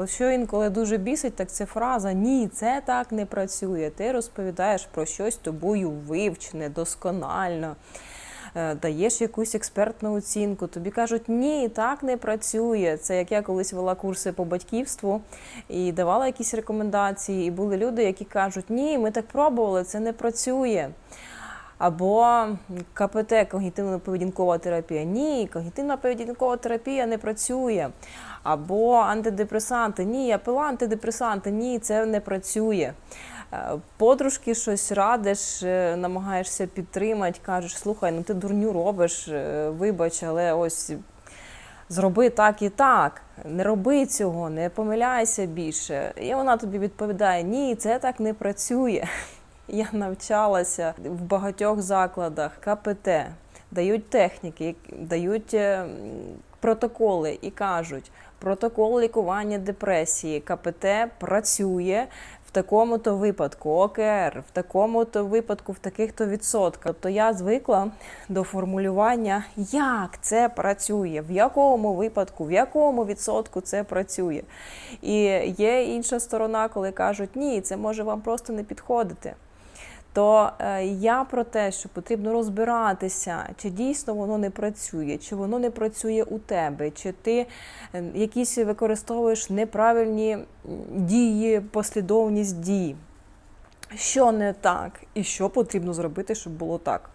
От що інколи дуже бісить, так це фраза Ні, це так не працює. Ти розповідаєш про щось тобою вивчене, досконально. е, Даєш якусь експертну оцінку, тобі кажуть, ні, так не працює. Це як я колись вела курси по батьківству і давала якісь рекомендації. І були люди, які кажуть, ні, ми так пробували, це не працює. Або КПТ, когнітивно-поведінкова терапія. Ні, когнітивно-поведінкова терапія не працює. Або антидепресанти. Ні, я пила антидепресанти. Ні, це не працює. Е, Подружки щось радиш, е, намагаєшся підтримати, кажеш, слухай, ну ти дурню робиш, е, вибач, але ось зроби так і так. Не роби цього, не помиляйся більше. І вона тобі відповідає: ні, це так не працює. Я навчалася в багатьох закладах КПТ, дають техніки, дають е, протоколи і кажуть, протокол лікування депресії КПТ працює в такому-то випадку, ОКР, в такому-то випадку, в таких-то відсотках. Тобто я звикла до формулювання, як це працює, в якому випадку, в якому відсотку це працює. І є інша сторона, коли кажуть, ні, це може вам просто не підходити. То е, я про те, що потрібно розбиратися, чи дійсно воно не працює, чи воно не працює у тебе, чи ти е, якісь використовуєш неправильні дії, послідовність дій. Що не так, і що потрібно зробити, щоб було так.